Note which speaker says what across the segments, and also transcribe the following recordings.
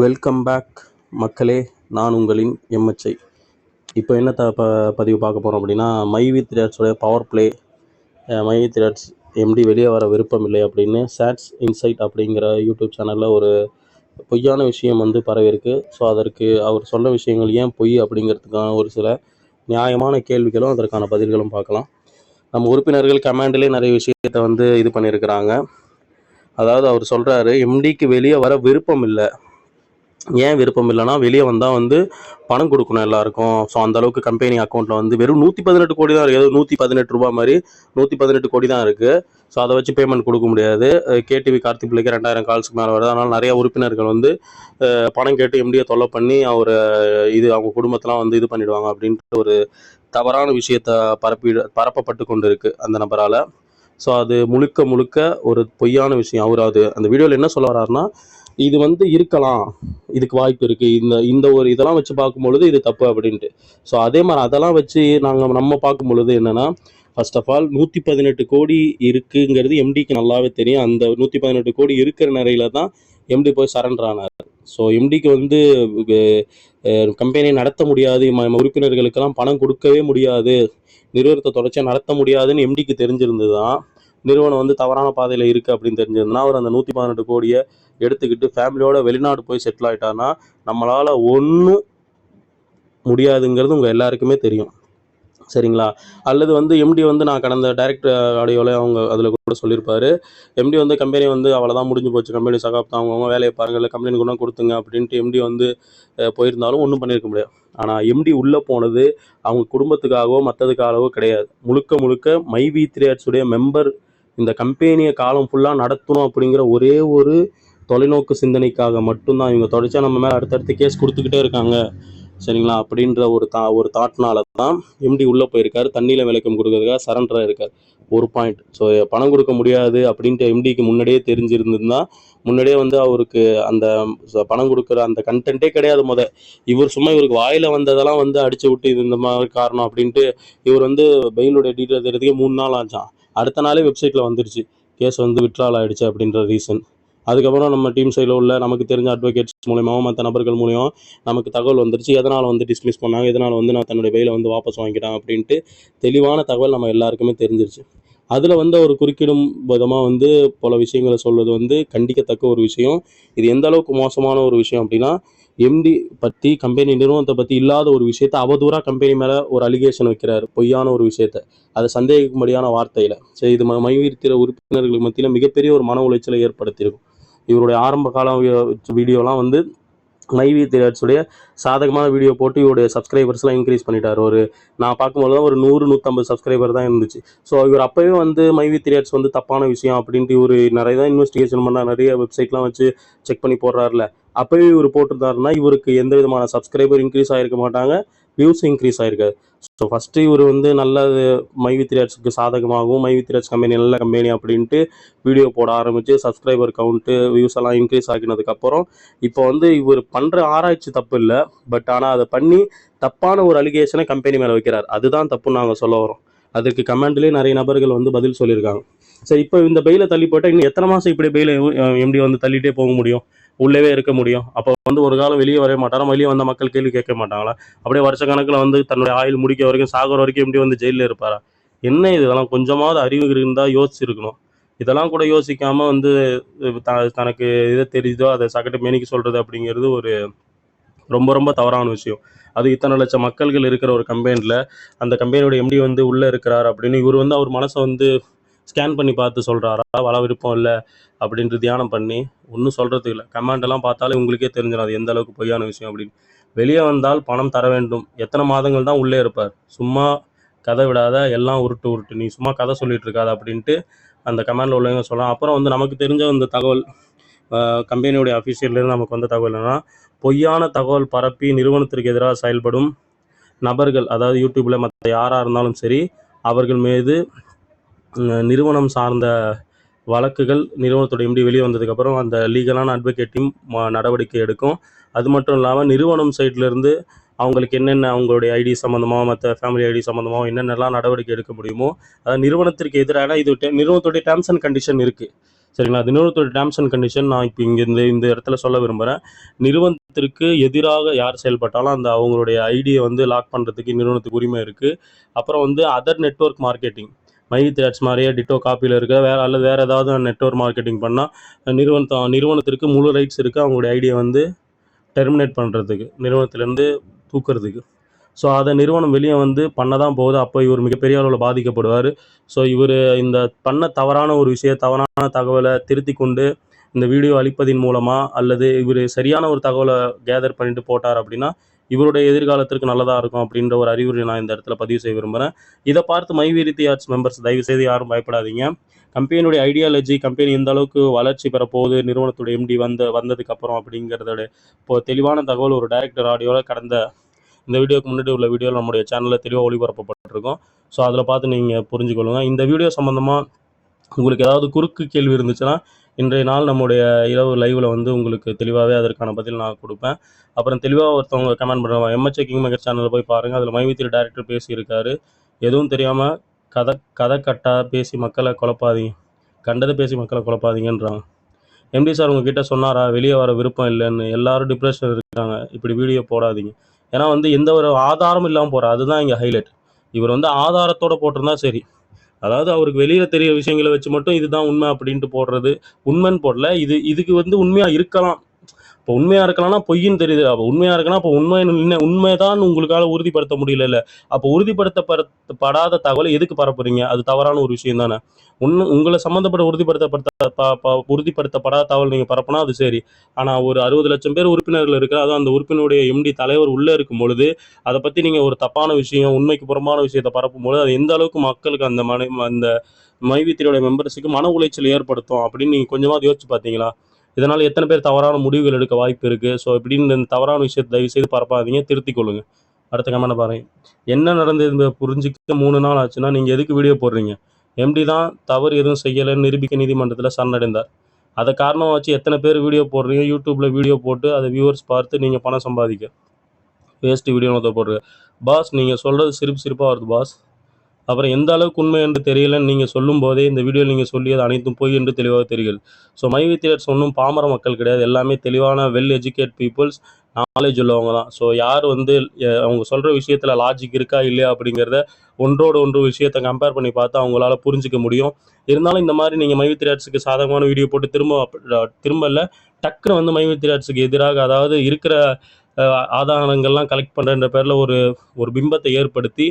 Speaker 1: Welcome back மக்களே. நான் உங்களின் எம்எச்ஐ. இப்போ என்ன த ப பதிவு பார்க்க போகிறோம் அப்படின்னா மை வித் ரேட்ஸோடைய power play my with rates empty வெளியே வர விருப்பம் இல்லை அப்படின்னு சாட்ஸ் இன்சைட் அப்படிங்கிற யூடியூப் சேனலில் ஒரு பொய்யான விஷயம் வந்து பரவியிருக்கு. ஸோ அதற்கு அவர் சொன்ன விஷயங்கள் ஏன் பொய் அப்படிங்கிறதுக்கான ஒரு சில நியாயமான கேள்விகளும் அதற்கான பதில்களும் பார்க்கலாம். நம்ம உறுப்பினர்கள் கமாண்டிலே நிறைய விஷயத்தை வந்து இது பண்ணியிருக்கிறாங்க. அதாவது அவர் சொல்கிறாரு எம்டிக்கு வெளியே வர விருப்பம் இல்லை. ஏன் விருப்பம் இல்லைன்னா வெளியே வந்தால் வந்து பணம் கொடுக்கணும் எல்லாருக்கும். ஸோ அந்த அளவுக்கு கம்பெனி அக்கௌண்ட்டில் வந்து வெறும் நூற்றி பதினெட்டு கோடி தான் இருக்குது ஏதோ நூற்றி பதினெட்டு ரூபா மாதிரி நூற்றி பதினெட்டு கோடி தான் இருக்குது ஸோ அதை வச்சு பேமெண்ட் கொடுக்க முடியாது. கேடிவி கார்த்தி பிள்ளைக்கு ரெண்டாயிரம் கால்ஸ்க்கு மேலே வருது. அதனால் நிறைய உறுப்பினர்கள் வந்து பணம் கேட்டு எம்டியை தொல்லை பண்ணி அவர் இது அவங்க குடும்பத்தெலாம் வந்து இது பண்ணிவிடுவாங்க அப்படின்ட்டு ஒரு தவறான விஷயத்தை பரப்பி பரப்பப்பட்டு கொண்டு இருக்குது அந்த நபரால். ஸோ அது முழுக்க முழுக்க ஒரு பொய்யான விஷயம். அவர் அது அந்த வீடியோவில் என்ன சொல்ல வர்றாருன்னா இது வந்து இருக்கலாம். இதுக்கு வாய்ப்பு இருக்குது இந்த இந்த ஒரு இதெல்லாம் வச்சு பார்க்கும் பொழுது இது தப்பு அப்படின்ட்டு. ஸோ அதே மாதிரி அதெல்லாம் வச்சு நாங்கள் நம்ம பார்க்கும் பொழுது என்னென்னா ஃபர்ஸ்ட் ஆஃப் ஆல் நூற்றி பதினெட்டு கோடி இருக்குங்கிறது எம்டிக்கு நல்லாவே தெரியும். அந்த நூற்றி பதினெட்டு கோடி இருக்கிற நிறையில தான் எம்டி போய் சரண்டர் ஆனார். ஸோ எம்டிக்கு வந்து கம்பெனி நடத்த முடியாது. உறுப்பினர்களுக்கெல்லாம் பணம் கொடுக்கவே முடியாது. நிறுவனத்தை தொடர்ச்சியாக நடத்த முடியாதுன்னு எம்டிக்கு தெரிஞ்சிருந்து தான் நிறுவனம் வந்து தவறான பாதையில் இருக்குது அப்படின்னு தெரிஞ்சிருந்தனா அவர் அந்த நூற்றி பதினெட்டு கோடியை எடுத்துக்கிட்டு ஃபேமிலியோட வெளிநாடு போய் செட்டில் ஆயிட்டான்னா நம்மளால் ஒன்றும் முடியாதுங்கிறது உங்கள் எல்லாருக்குமே தெரியும். சரிங்களா? அல்லது வந்து எம்டி வந்து நான் கடந்த டைரக்ட் ஆடியோவில் அவங்க அதில் கூட சொல்லியிருப்பாரு. எம்டி வந்து கம்பெனி வந்து அவ்வளோதான் முடிஞ்சு போச்சு. கம்பெனி சகாப்தான் அவங்கவுங்க வேலையை பாருங்கள் இல்லை கம்பெனி கூட கொடுத்துங்க அப்படின்ட்டு எம்டி வந்து போயிருந்தாலும் ஒன்றும் பண்ணியிருக்க முடியாது. ஆனால் எம்டி உள்ளே போனது அவங்க குடும்பத்துக்காகவோ மற்றதுக்காகவோ கிடையாது. முழுக்க முழுக்க மை வி த்ரீ ஆர்ட்ஸுடைய மெம்பர் இந்த கம்பெனியை காலம் ஃபுல்லாக நடத்தணும் அப்படிங்கிற ஒரே ஒரு தொலைநோக்கு சிந்தனைக்காக மட்டும்தான் இவங்க தொடர்ச்சியாக நம்ம மேலே அடுத்தடுத்து கேஸ் கொடுத்துக்கிட்டே இருக்காங்க. சரிங்களா? அப்படின்ற ஒரு தா ஒரு தாட்னால தான் எம்டி உள்ளே போயிருக்காரு. தண்ணியில் விளக்கம் கொடுக்கறதுக்காக சரண்டராக இருக்கார் ஒரு பாயிண்ட் ஸோ பணம் கொடுக்க முடியாது அப்படின்ட்டு எம்டிக்கு முன்னாடியே தெரிஞ்சிருந்திருந்தா முன்னாடியே வந்து அவருக்கு அந்த பணம் கொடுக்குற அந்த கண்டென்ட்டே கிடையாது முத. இவர் சும்மா இவருக்கு வாயில் வந்ததெல்லாம் வந்து அடிச்சு விட்டு இது இந்த மாதிரி காரணம் அப்படின்ட்டு இவர் வந்து பெயிலுடைய டீட்டெயில் தெரியுறதுக்கே மூணு நாள் ஆச்சான் அடுத்த நாளே வெப்சைட்டில் வந்துருச்சு. கேஸ் வந்து விட்ரால் ஆகிடுச்சு அப்படின்ற ரீசன் அதுக்கப்புறம் நம்ம டீம் சைடில் உள்ள நமக்கு தெரிஞ்ச அட்வொகேட்ஸ் மூலியமாகவும் மற்ற நபர்கள் மூலியமாக நமக்கு தகவல் வந்துருச்சு. எதனால் வந்து டிஸ்மிஸ் பண்ணாங்க? எதனால் வந்து நான் தன்னுடைய வெயில வந்து வாபஸ் வாங்கிட்டேன் அப்படின்ட்டு தெளிவான தகவல் நம்ம எல்லாருக்குமே தெரிஞ்சிருச்சு. அதில் வந்து அவர் குறுக்கிடும் விதமாக வந்து பல விஷயங்களை சொல்வது வந்து கண்டிக்கத்தக்க ஒரு விஷயம். இது எந்த அளவுக்கு மோசமான ஒரு விஷயம் அப்படின்னா எம்டி பற்றி கம்பெனி நிறுவனத்தை பற்றி இல்லாத ஒரு விஷயத்த அவதூறாக கம்பெனி மேலே ஒரு அலிகேஷன் வைக்கிறாரு. பொய்யான ஒரு விஷயத்த. அதை சந்தேகிக்கும்படியான வார்த்தையில். சரி இது ம- மைவீர்த்திர உறுப்பினர்களுக்கு மத்தியில் மிகப்பெரிய ஒரு மன உளைச்சலை ஏற்படுத்தியிருக்கும். இவருடைய ஆரம்ப கால வீடியோலாம் வந்து மைவி திராட்ஸுடைய சாதகமான வீடியோ போட்டு இவருடைய சப்ஸ்கிரைபர்ஸ்லாம் இன்க்ரீஸ் பண்ணிட்டார். ஒரு நான் பார்க்கும்போது தான் ஒரு நூறு நூற்றம்பது சப்ஸ்கிரைபர் தான் இருந்துச்சு. ஸோ இவர் அப்போவே வந்து மைவி திராட்ஸ் வந்து தப்பான விஷயம் அப்படின்ட்டு இவர் நிறைய தான் இன்வெஸ்டிகேஷன் பண்ணால் நிறைய வெப்சைட்லாம் வச்சு செக் பண்ணி போடுறாருல. அப்போவே இவர் போட்டிருந்தாருன்னா இவருக்கு எந்த விதமான சப்ஸ்கிரைபர் இன்க்ரீஸ் ஆகிருக்க மாட்டாங்க. வியூஸ் இன்க்ரீஸ் ஆயிருக்காது ஸோ ஃபஸ்ட்டு இவர் வந்து நல்லது மைவி திராட்ஸுக்கு சாதகமாகவும் மைவி வித்ராஜ் கம்பெனி நல்ல கம்பெனி அப்படின்ட்டு வீடியோ போட ஆரம்பித்து சப்ஸ்கிரைபர் கவுண்ட்டு வியூஸ் எல்லாம் இன்க்ரீஸ் ஆகினதுக்கப்புறம் இப்போ வந்து இவர் பண்ணுற ஆராய்ச்சி தப்பு இல்லை. பட் ஆனால் அதை பண்ணி தப்பான ஒரு அலிகேஷனை கம்பெனி மேலே வைக்கிறார். அதுதான் தப்புன்னு நாங்கள் சொல்ல வரோம் அதுக்கு கமெண்ட்லேயே நிறைய நபர்கள் வந்து பதில் சொல்லியிருக்காங்க. சரி இப்போ இந்த பெயிலை தள்ளி போட்டால் இன்னும் எத்தனை மாதம் இப்படி பெயில எம்டி வந்து தள்ளிட்டே போக முடியும்? உள்ளவே இருக்க முடியும். அப்போ வந்து ஒரு காலம் வெளியே வரவே மாட்டாரா? வெளியே வந்த மக்கள் கேள்வி கேட்க மாட்டாங்களா? அப்படியே வருஷ கணக்கில் வந்து தன்னுடைய ஆயுள் முடிக்க வரைக்கும் சாகர வரைக்கும் எப்படி வந்து ஜெயிலில் இருப்பாரா? என்ன இது? இதெல்லாம் கொஞ்சமாவது அறிவு இருந்தால் யோசிச்சிருக்கணும். இதெல்லாம் கூட யோசிக்காம வந்து த தனக்கு எது தெரியுதோ அதை சகட்டு மேனிக்கு சொல்றது அப்படிங்கிறது ஒரு ரொம்ப ரொம்ப தவறான விஷயம். அது இத்தனை லட்சம் மக்கள்கள் இருக்கிற ஒரு கம்பெனியில் அந்த கம்பெனியோட எம்டி வந்து உள்ளே இருக்கிறார் அப்படின்னு இவர் வந்து அவர் மனசை வந்து ஸ்கேன் பண்ணி பார்த்து சொல்கிறாரா வள விருப்பம் இல்லை அப்படின்ட்டு தியானம் பண்ணி ஒன்றும் சொல்கிறதுக்கு இல்லை. கமெண்டெல்லாம் பார்த்தாலே உங்களுக்கே தெரிஞ்சிடும் அது எந்த அளவுக்கு பொய்யான விஷயம் அப்படின்னு. வெளியே வந்தால் பணம் தர வேண்டும். எத்தனை மாதங்கள் தான் உள்ளே இருப்பார்? சும்மா கதை விடாத எல்லாம் உருட்டு உருட்டு. நீ சும்மா கதை சொல்லிட்டு இருக்காத அப்படின்ட்டு அந்த கமெண்டில் உள்ளவங்க சொல்லலாம். அப்புறம் வந்து நமக்கு தெரிஞ்ச அந்த தகவல் கம்பெனியோடைய அஃபீஷியல்லேருந்து நமக்கு வந்த தகவல் என்னென்னா பொய்யான தகவல் பரப்பி நிறுவனத்திற்கு எதிராக செயல்படும் நபர்கள் அதாவது யூடியூப்பில் மற்ற யாராக இருந்தாலும் சரி அவர்கள் மீது நிறுவனம் சார்ந்த வழக்குகள் நிறுவனத்துடைய எம்டி வெளியே வந்ததுக்கப்புறம் அந்த லீகலான அட்வொகேட் டீம் நடவடிக்கை எடுக்கும். அது மட்டும் இல்லாமல் நிறுவனம் சைட்லேருந்து அவங்களுக்கு என்னென்ன அவங்களுடைய ஐடி சம்மந்தமாக மற்ற ஃபேமிலி ஐடி சம்மந்தமாக என்னென்னலாம் நடவடிக்கை எடுக்க முடியுமோ அதாவது நிறுவனத்திற்கு எதிரான இது நிறுவனத்துடைய டேர்ம்ஸ் அண்ட் கண்டிஷன் இருக்குது சரிங்களா? அது நிறுவனத்தோட டேர்ம்ஸ் அண்ட் கண்டிஷன் நான் இப்போ இங்கே இந்த இந்த இடத்துல சொல்ல விரும்புகிறேன் நிறுவனத்திற்கு எதிராக யார் செயல்பட்டாலும் அந்த அவங்களுடைய ஐடியை வந்து லாக் பண்ணுறதுக்கு நிறுவனத்துக்கு உரிமை இருக்குது அப்புறம் வந்து other network marketing my that's மாதிரியே டிட்டோ காப்பியில் இருக்க வேறு அல்லது வேறு ஏதாவது நெட்வொர்க் மார்க்கெட்டிங் பண்ணால் நிறுவனத்தை நிறுவனத்திற்கு முழு ரைட்ஸ் இருக்குது அவங்களுடைய ஐடியை வந்து டெர்மினேட் பண்ணுறதுக்கு நிறுவனத்திலேருந்து தூக்குறதுக்கு. ஸோ அதை நிறுவனம் வெளியே வந்து பண்ண தான் போகுது. அப்போ இவர் மிகப்பெரிய அளவில் பாதிக்கப்படுவார். ஸோ இவர் இந்த பண்ண தவறான ஒரு விஷய தவறான தகவலை திருத்தி கொண்டு இந்த வீடியோ அளிப்பதின் மூலமாக அல்லது இவர் சரியான ஒரு தகவலை கேதர் பண்ணிட்டு போட்டார் அப்படின்னா இவருடைய எதிர்காலத்திற்கு நல்லதாக இருக்கும் அப்படின்ற ஒரு அறிவுரை நான் இந்த இடத்துல பதிவு செய்ய விரும்புகிறேன் இதை பார்த்து மைவீரித்தி ஆர்ட்ஸ் மெம்பர்ஸ் தயவு செய்து யாரும் பயப்படாதீங்க. கம்பெனியுடைய ஐடியாலஜி கம்பெனி எந்த அளவுக்கு வளர்ச்சி பெற போகுது நிறுவனத்துடைய எம்டி வந்த வந்ததுக்கப்புறம் அப்படிங்கிறத அப்படிங்கிறதோட இப்போ தெளிவான தகவல் ஒரு டைரக்டர் ஆடியோவில் கடந்த இந்த வீடியோக்கு முன்னாடி உள்ள வீடியோ நம்முடைய சேனலில் தெளிவாக ஒளிபரப்பப்பட்டிருக்கோம். ஸோ அதில் பார்த்து நீங்கள் புரிஞ்சுக்கொள்ளுங்க. இந்த வீடியோ சம்மந்தமாக உங்களுக்கு ஏதாவது குறுக்கு கேள்வி இருந்துச்சுன்னா இன்றைய நாள் நம்முடைய இரவு லைவில் வந்து உங்களுக்கு தெளிவாகவே அதற்கான பதில் நான் கொடுப்பேன். அப்புறம் தெளிவாக ஒருத்தவங்க கமெண்ட் பண்ணுவாங்க எம்எச்ஏ கிங் மேக்கர் சேனலில் போய் பாருங்கள் அதில் மைவித்திரி டேரக்டர் பேசியிருக்காரு. எதுவும் தெரியாமல் கதை கதை கட்டா பேசி மக்களை குழப்பாதீங்க. கண்டதை பேசி மக்களை குழப்பாதீங்கன்றாங்க. எம்டி சார் உங்ககிட்ட சொன்னாரா? வெளியே வர விருப்பம் இல்லைன்னு. எல்லாரும் டிப்ரெஷன் இருக்காங்க. இப்படி வீடியோ போடாதீங்க. ஏன்னா வந்து எந்த ஒரு ஆதாரமும் இல்லாமல் போகிறார் அதுதான் இங்கே ஹைலைட் இவர் வந்து ஆதாரத்தோட போட்டிருந்தா சரி. அதாவது அவருக்கு வெளியில தெரிய விஷயங்களை வச்சு மட்டும் இதுதான் உண்மை அப்படின்ட்டு போடுறது. உண்மைன்னு போடல. இது இதுக்கு வந்து உண்மையா இருக்கலாம். இப்போ உண்மையா இருக்கலாம்னா பொய்ன்னு தெரியுது. அப்போ உண்மையா இருக்கலாம் அப்போ உண்மை என்ன உண்மைதான் உங்களுக்கால உறுதிப்படுத்த முடியல அப்போ உறுதிப்படுத்தப்படாத தகவலை எதுக்கு பரப்புறீங்க அது தவறான ஒரு விஷயம் தானே. உண்மை உங்களை சம்மந்தப்பட்ட உறுதிப்படுத்தப்பட்ட ப- ப- உறுதிப்படுத்தப்படாத தகவல் நீங்கள் பரப்புனா அது சரி. ஆனால் ஒரு அறுபது லட்சம் பேர் உறுப்பினர்கள் இருக்கிற அதுவும் அந்த உறுப்பினருடைய எம்டி தலைவர் உள்ளே இருக்கும் பொழுது அதை பற்றி நீங்கள் ஒரு தப்பான விஷயம் உண்மைக்கு புறம்பான விஷயத்தை பரப்பும் பொழுது அது எந்த அளவுக்கு மக்களுக்கு அந்த மனை அந்த மைவித்திரியோட மெம்பர்ஸுக்கு மன உளைச்சல் ஏற்படுத்தும் அப்படின்னு நீங்கள் கொஞ்சமாவது யோசிச்சு பார்த்தீங்களா இதனால் எத்தனை பேர் தவறான முடிவுகள் எடுக்க வாய்ப்பு இருக்குது ஸோ இப்படின்னு இந்த தவறான விஷயத்தை தயவு செய்து பரப்பாதீங்க. திருத்திக் கொள்ளுங்க. அடுத்த கமெண்ட் பாருங்கள் என்ன நடந்தது புரிஞ்சுக்க மூணு நாள் ஆச்சுன்னா நீங்கள் எதுக்கு வீடியோ போடுறீங்க? எம்டி தான் தவறு எதுவும் செய்யலைன்னு நிரூபிக்க நீதிமன்றத்தில் சரணடைந்தார். அதை காரணமாக வச்சு எத்தனை பேர் வீடியோ போடுறீங்க? யூடியூப்பில் வீடியோ போட்டு அதை வியூவர்ஸ் பார்த்து நீங்கள் பணம் சம்பாதிக்க. வேஸ்ட்டு வீடியோ நோத்த போடுறீங்க பாஸ் நீங்கள் சொல்கிறது சிரிப்பு சிரிப்பாக வருது பாஸ் அப்புறம் எந்த அளவுக்கு உண்மை என்று தெரியலன்னு நீங்கள் சொல்லும் போதே இந்த வீடியோவில் நீங்கள் சொல்லியது அனைத்தும் பொய் என்று தெளிவாக தெரிகிறது. ஸோ மை தியேட்டர்ஸ் ஒன்றும் பாமர மக்கள் கிடையாது. எல்லாமே தெளிவான வெல் எஜுகேட் பீப்புள்ஸ் நாலேஜ் உள்ளவங்க தான். ஸோ யார் வந்து அவங்க சொல்கிற விஷயத்தில் லாஜிக் இருக்கா இல்லையா அப்படிங்கிறத ஒன்றோடு ஒன்று விஷயத்தை கம்பேர் பண்ணி பார்த்து அவங்களால புரிஞ்சிக்க முடியும். இருந்தாலும் இந்த மாதிரி நீங்கள் மைவி திரையாட்ஸுக்கு சாதகமான வீடியோ போட்டு திரும்ப திரும்ப இல்லை டக்குன்னு வந்து மைவி திரையாட்ஸுக்கு எதிராக அதாவது இருக்கிற ஆதாரங்கள்லாம் கலெக்ட் பண்ணுறன்ற பேரில் ஒரு ஒரு பிம்பத்தை ஏற்படுத்தி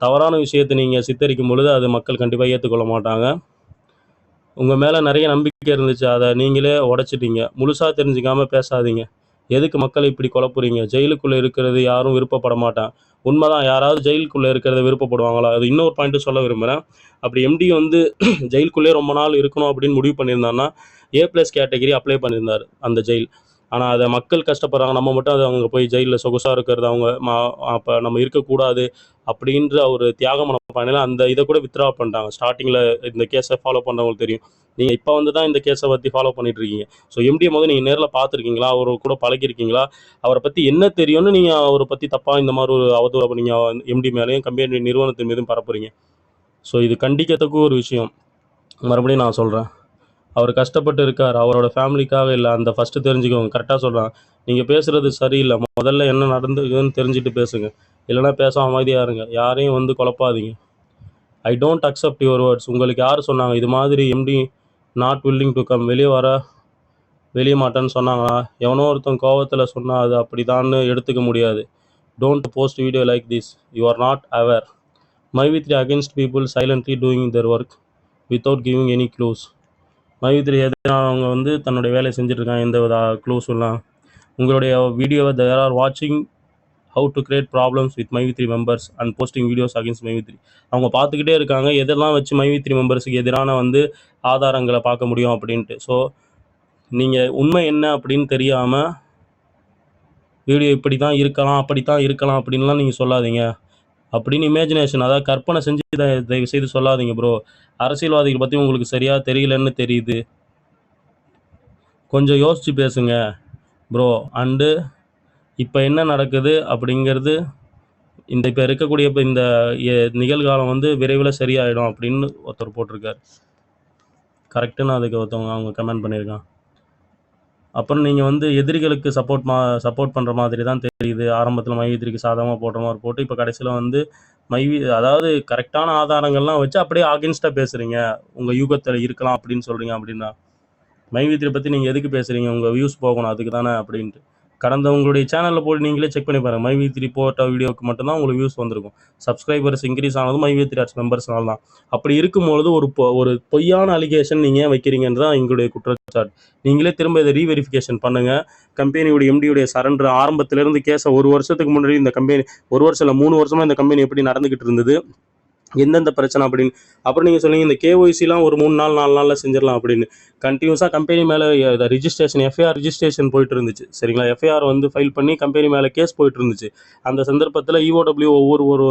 Speaker 1: தவறான விஷயத்தை நீங்கள் சித்தரிக்கும் பொழுது அது மக்கள் கண்டிப்பாக ஏற்றுக்கொள்ள மாட்டாங்க. உங்கள் மேலே நிறைய நம்பிக்கை இருந்துச்சு. அதை நீங்களே உடச்சிட்டீங்க. முழுசாக தெரிஞ்சுக்காம பேசாதீங்க. எதுக்கு மக்களை இப்படி குழப்புறீங்க? ஜெயிலுக்குள்ளே இருக்கிறது யாரும் விருப்பப்பட மாட்டேன் உண்மைதான் யாராவது ஜெயிலுக்குள்ளே இருக்கிறத விருப்பப்படுவாங்களா? அது இன்னொரு பாயிண்ட்டு சொல்ல விரும்புகிறேன் அப்படி எம்டி வந்து ஜெயிலுக்குள்ளே ரொம்ப நாள் இருக்கணும் அப்படின்னு முடிவு பண்ணியிருந்தான்னா ஏ ப்ளஸ் கேட்டகரி அப்ளை பண்ணியிருந்தார் அந்த ஜெயில். ஆனால் அதை மக்கள் கஷ்டப்படுறாங்க. நம்ம மட்டும் அது அவங்க போய் ஜெயிலில் சொகுசாக இருக்கிறது அவங்க அப்போ நம்ம இருக்கக்கூடாது அப்படின்ற ஒரு தியாகம் பண்ணல. அந்த இதை கூட வித்ரா பண்ணிட்டாங்க. ஸ்டார்டிங்கில் இந்த கேஸை ஃபாலோ பண்ணுறவங்களுக்கு தெரியும். நீங்கள் இப்போ வந்து தான் இந்த கேஸை பற்றி ஃபாலோ பண்ணிட்டு இருக்கீங்க. ஸோ எம்டியை போது நீங்கள் நேரில் பார்த்துருக்கீங்களா? அவர் கூட பழகிருக்கீங்களா அவரை பற்றி என்ன தெரியும்னு நீங்கள் அவரை பற்றி தப்பாக இந்த மாதிரி ஒரு அவதூறு நீங்கள் எம்டி மேலேயும் கம்பெனி நிறுவனத்தின் மீதும் பரப்புறீங்க. ஸோ இது கண்டிக்கத்தக்க ஒரு விஷயம். மறுபடியும் நான் சொல்கிறேன் அவர் கஷ்டப்பட்டு இருக்கார். அவரோட ஃபேமிலிக்காக இல்லை. அந்த ஃபஸ்ட்டு தெரிஞ்சுக்கோங்க. கரெக்டாக சொல்கிறான் நீங்கள் பேசுகிறது சரியில்லை. முதல்ல என்ன நடந்ததுன்னு தெரிஞ்சுட்டு பேசுங்க. இல்லைன்னா பேச அமைதியாக இருங்க. யாரையும் வந்து குழப்பாதீங்க. I don't accept your words உங்களுக்கு யார் சொன்னாங்க? இது மாதிரி M D not willing to come வெளியே வர வெளியே மாட்டேன்னு சொன்னாங்களா? எவனோ ஒருத்தன் கோவத்தில் சொன்னால் அது அப்படிதான்னு எடுத்துக்க முடியாது. Don't post video like this you are not aware my with against people silently doing their work without giving any clues மைவித்ரி எதிராக அவங்க வந்து தன்னுடைய வேலையை செஞ்சுட்ருக்காங்க எந்த வித க்ளூஸும்லாம் உங்களுடைய வீடியோவை தேர் ஆர் வாட்சிங் how to create problems with மைவித்ரி members and posting videos against மைவித்ரி அவங்க பார்த்துக்கிட்டே இருக்காங்க எதெல்லாம் வச்சு மைவித்ரி மெம்பர்ஸுக்கு எதிரான வந்து ஆதாரங்களை பார்க்க முடியும் அப்படின்ட்டு. ஸோ நீங்கள் உண்மை என்ன அப்படின்னு தெரியாமல் வீடியோ இப்படி தான் இருக்கலாம் அப்படி தான் இருக்கலாம் அப்படின்லாம் நீங்கள் சொல்லாதீங்க. அப்படின்னு இமேஜினேஷன் அதாவது கற்பனை செஞ்சு தயவு செய்து சொல்லாதீங்க ப்ரோ அரசியல்வாதிகள் பற்றி உங்களுக்கு சரியாக தெரியலன்னு தெரியுது. கொஞ்சம் யோசித்து பேசுங்க ப்ரோ அண்டு இப்போ என்ன நடக்குது அப்படிங்கிறது இந்த இப்போ இருக்கக்கூடிய இப்போ இந்த நிகழ்காலம் வந்து விரைவில் சரியாயிடும் அப்படின்னு ஒருத்தர் போட்டிருக்கார். கரெக்டுன்னு அதுக்கு ஒருத்தவங்க அவங்க கமெண்ட் பண்ணியிருக்கான் அப்புறம் நீங்கள் வந்து எதிரிகளுக்கு சப்போர்ட் மா சப்போர்ட் பண்ணுற மாதிரி தான் தெரியுது. ஆரம்பத்தில் மைவித்திரிக்கு சாதகமாக போடுற மாதிரி போட்டு இப்போ கடைசியில் வந்து மைவி அதாவது கரெக்டான ஆதாரங்கள்லாம் வச்சு அப்படியே அகேன்ஸ்டாக பேசுகிறீங்க உங்கள் யூகத்தில் இருக்கலாம் அப்படின்னு சொல்கிறீங்க அப்படின்னா மைவித்திரி பற்றி நீங்கள் எதுக்கு பேசுகிறீங்க உங்கள் வியூஸ் போகணும் அதுக்கு தானே அப்படின்ட்டு. கடந்த உங்களுடைய சேனலில் போய் நீங்களே செக் பண்ணி பாருங்கள் மைவி த்ரீ போட்ட வீடியோவுக்கு மட்டும்தான் உங்களுக்கு வியூஸ் வந்திருக்கும். சப்ஸ்கிரைபர்ஸ் இன்க்ரீஸ் ஆனதும் மைவி த்ரீ ஆர்ட்ஸ் மெம்பர்ஸ்னால தான். அப்படி இருக்கும்பொழுது ஒரு பொ- ஒரு பொய்யான அலிகேஷன் நீங்கள் ஏன் வைக்கிறீங்கன்னு தான் எங்களுடைய குற்றச்சாட்டு. நீங்களே திரும்ப இதை ரீவெரிஃபிகேஷன் பண்ணுங்கள் கம்பெனியுடைய எம்டியுடைய சரண்டர் ஆரம்பத்திலிருந்து கேஸை ஒரு வருஷத்துக்கு முன்னாடி இந்த கம்பெனி ஒரு வருஷம் இல்லை மூணு வருஷமாக இந்த கம்பெனி எப்படி நடந்துக்கிட்டு இருந்தது? எந்தெந்த பிரச்சனை அப்படின்னு. அப்புறம் நீங்கள் சொன்னீங்க இந்த கேஒய்சிலாம் ஒரு மூணு நாள் நாலு நாளில் செஞ்சிடலாம் அப்படின்னு. கண்டினியூஸாக கம்பெனி மேலே ரிஜிஸ்ட்ரேஷன் எஃப்ஐஆர் ரிஜிஸ்ட்ரேஷன் போயிட்டு இருந்துச்சு சரிங்களா? எஃப்ஐஆர் வந்து ஃபைல் பண்ணி கம்பெனி மேலே கேஸ் போயிட்டு இருந்துச்சு அந்த சந்தர்ப்பத்தில் இஓடபிள்யூ ஒவ்வொரு ஒரு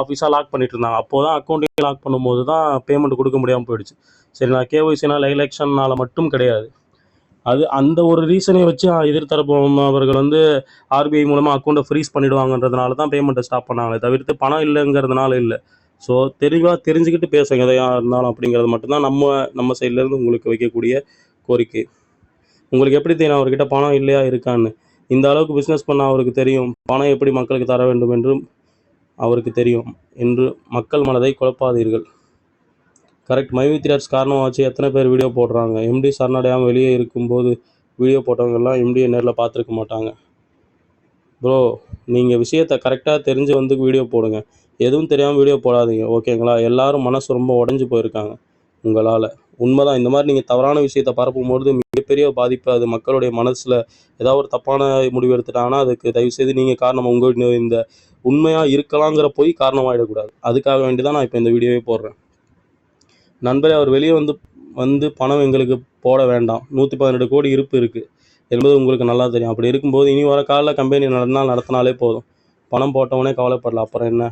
Speaker 1: ஆஃபீஸாக லாக் பண்ணிட்டு இருந்தாங்க. அப்போ தான் அக்கௌண்ட்டிங் லாக் பண்ணும்போது தான் பேமெண்ட் கொடுக்க முடியாமல் போயிடுச்சு. சரிங்களா? கேஒய்சினால் எலெக்ஷன்னால் மட்டும் கிடையாது. அது அந்த ஒரு ரீசனை வச்சு எதிர்த்தரப்பு அவர்கள் வந்து ஆர்பிஐ மூலமாக அக்கௌண்ட்டை ஃப்ரீஸ் பண்ணிடுவாங்கன்றதுனால தான் பேமெண்ட்டை ஸ்டாப் பண்ணாங்களே தவிர்த்து பணம் இல்லைங்கிறதுனால இல்லை. ஸோ தெளிவாக தெரிஞ்சுக்கிட்டு பேசுங்க எதையாக இருந்தாலும் அப்படிங்கிறது மட்டும்தான் நம்ம நம்ம சைட்லேருந்து உங்களுக்கு வைக்கக்கூடிய கோரிக்கை. உங்களுக்கு எப்படி தெரியும் அவர்கிட்ட பணம் இல்லையா இருக்கான்னு? இந்த அளவுக்கு பிஸ்னஸ் பண்ண அவருக்கு தெரியும். பணம் எப்படி மக்களுக்கு தர வேண்டும் என்றும் அவருக்கு தெரியும். என்று மக்கள் மனதை குழப்பாதீர்கள். கரெக்ட் மைவித்ராஜ் காரணமாக வச்சு எத்தனை பேர் வீடியோ போடுறாங்க. எம்டி சரணடையாமல் வெளியே இருக்கும்போது வீடியோ போட்டவங்கெல்லாம் எம்டியை நேரில் பார்த்துருக்க மாட்டாங்க. ப்ரோ நீங்கள் விஷயத்தை கரெக்டாக தெரிஞ்சு வந்து வீடியோ போடுங்க. எதுவும் தெரியாமல் வீடியோ போடாதீங்க ஓகேங்களா எல்லாரும் மனசு ரொம்ப உடஞ்சி போயிருக்காங்க உங்களால். உண்மைதான் இந்த மாதிரி நீங்கள் தவறான விஷயத்தை பரப்பும்போது மிகப்பெரிய பாதிப்பு அது மக்களுடைய மனசில் ஏதாவது ஒரு தப்பான முடிவு எடுத்துட்டாங்கன்னா அதுக்கு தயவுசெய்து நீங்கள் காரணம் உங்கள் இந்த உண்மையாக இருக்கலாங்கிற போய் காரணமாகிடக்கூடாது அதுக்காக வேண்டி தான் நான் இப்போ இந்த வீடியோவே போடுறேன். நண்பரே அவர் வெளியே வந்து வந்து பணம் எங்களுக்கு போட வேண்டாம். நூற்றி பதினெட்டு கோடி இருப்பு இருக்குது என்பது உங்களுக்கு நல்லா தெரியும். அப்படி இருக்கும்போது இனி வர காலைல கம்பெனி நடந்தால் நடத்தினாலே போதும். பணம் போட்டவனே கவலைப்படல அப்புறம் என்ன?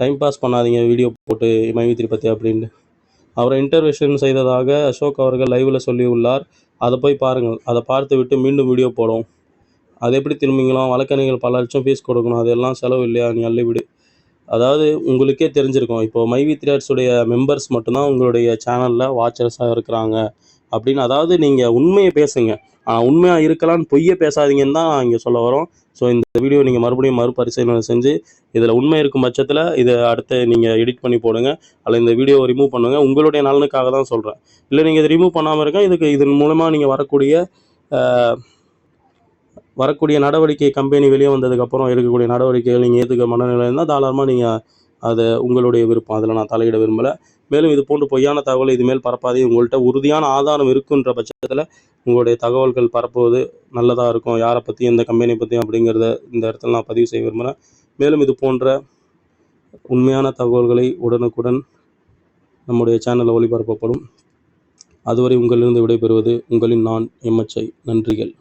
Speaker 1: டைம் பாஸ் பண்ணாதீங்க வீடியோ போட்டு மைவித்திரி பற்றி அப்படின்ட்டு அவரை இன்டர்வியூஷன் செய்ததாக அசோக் அவர்கள் லைவில் சொல்லியுள்ளார். அதை போய் பாருங்கள். அதை பார்த்து விட்டு மீண்டும் வீடியோ போடும் அது எப்படி திரும்பிங்களாம் வழக்கறிஞர்கள் பல லட்சம் ஃபீஸ் கொடுக்கணும். அதெல்லாம் செலவு இல்லையா? நீ அள்ளிவிடு அதாவது உங்களுக்கே தெரிஞ்சிருக்கும். இப்போ மைவி த்ரீட்ஸுடைய மெம்பர்ஸ் மட்டும்தான் உங்களுடைய சேனலில் வாட்சர்ஸாக இருக்கிறாங்க. அப்படின்னு அதாவது நீங்கள் உண்மையை பேசுங்க. ஆனால் உண்மையாக இருக்கலாம்னு பொய்யை பேசாதீங்கன்னு தான் இங்கே சொல்ல வரோம். ஸோ இந்த வீடியோ நீங்கள் மறுபடியும் மறுபரிசீலனை செஞ்சு இதில் உண்மை இருக்கும் பட்சத்தில் இதை அடுத்து நீங்கள் எடிட் பண்ணி போடுங்க. அல்ல இந்த வீடியோவை ரிமூவ் பண்ணுங்கள் உங்களுடைய நலனுக்காக தான் சொல்கிறேன் இல்லை நீங்கள் இதை ரிமூவ் பண்ணாமல் இருக்க இதுக்கு இதன் மூலமாக நீங்கள் வரக்கூடிய வரக்கூடிய நடவடிக்கை கம்பெனி வெளியே வந்ததுக்கப்புறம் எடுக்கக்கூடிய நடவடிக்கைகள் நீங்கள் ஏற்றுக்க மனநிலை இருந்தால் தாராளமாக நீங்கள் அதை உங்களுடைய விருப்பம். அதில் நான் தலையிட விரும்பலை. மேலும் இது போன்று பொய்யான தகவலை இதுமேல் பரப்பாதே. உங்கள்கிட்ட உறுதியான ஆதாரம் இருக்குன்ற பட்சத்தில் உங்களுடைய தகவல்கள் பரப்புவது நல்லதாக இருக்கும். யாரை பற்றி எந்த கம்பெனியை பற்றி அப்படிங்கிறத இந்த இடத்துல நான் பதிவு செய்ய விரும்புகிறேன் மேலும் இது போன்ற உண்மையான தகவல்களை உடனுக்குடன் நம்முடைய சேனலில் ஒளிபரப்பப்படும். அதுவரை உங்களிலிருந்து விடைபெறுவது உங்களின் நான் எம்எச்ஐ. நன்றிகள்.